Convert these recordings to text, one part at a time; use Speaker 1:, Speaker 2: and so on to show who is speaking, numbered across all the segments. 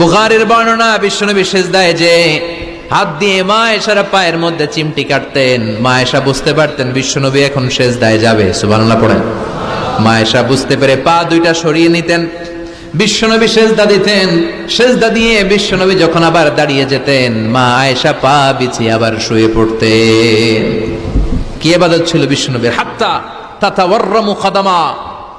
Speaker 1: বুখারের বর্ণনা বিশ্বনবী সিজদায় যে হাত দিয়ে মা এসারা পায়ের মধ্যে চিমটি কাটতেন, মা এসা বুঝতে পারতেন বিশ্বনবী এখন সেজদায় যাবে, সুবহানাল্লাহ পড়েন। মা এসা বুঝতে পেরে পা দুইটা সরিয়ে নিতেন, বিশ্বনবী সেজদা দিতেন, সেজদা দিয়ে বিশ্বনবী যখন আবার দাঁড়িয়ে যেতেন, মা আয়েশা পা বিছিয়ে আবার শুয়ে পড়তেন। কি এবাদত ছিল বিশ্বনবীর? হাত্তা তাতা ওয়ার্রামু খাদামা।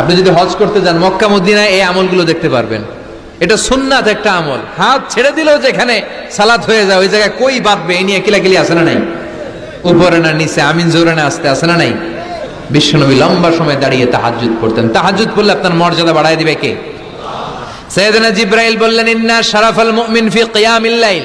Speaker 1: আপনি যদি হজ করতে যান মক্কা, মদিনায়, এই আমলগুলো দেখতে পারবেন। এটা সুন্নাত একটা আমল। হাত ছেড়ে দিলেও যেখানে সালাত হয়ে যায়, ওই জায়গায় কই বাঁধবে এই নিয়ে কিলাকিলি আছে না নাই? উপরে না নিচে, আমিন জোরে না আসতে আছে না নাই? বিশ্বনবী লম্বা সময় দাঁড়িয়ে তাহাজ্জুদ পড়তেন। তাহাজ্জুদ পড়লে আপনার মর্যাদা বাড়ায় দিবে কে? সৈয়দনা জিব্রাইল বললেন, ইন্না শারাফাল মুমিন ফি কিয়ামিল লাইল।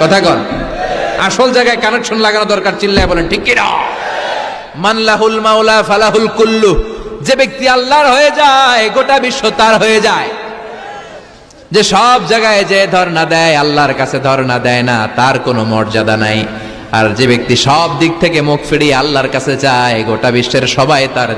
Speaker 1: কথা কন। আসল জায়গায় কানেকশন লাগানো দরকার, চিল্লায় বলেন, ঠিক কিনা? মানলাহুল মাওলা ফালাহুল কুল্লু। যে ব্যক্তি আল্লাহর হয়ে যায়, গোটা বিশ্ব তার হয়ে যায়। যে সব জায়গায় যে ধর্ণা দেয়, আল্লাহর কাছে ধর্ণা দেয় না, তার কোনো মর্যাদা নাই। আর যে ব্যক্তি সব দিক থেকে মুখ ফিরিয়ে আল্লাহর কাছে যায়, গোটা বিশ্বের সবাই তার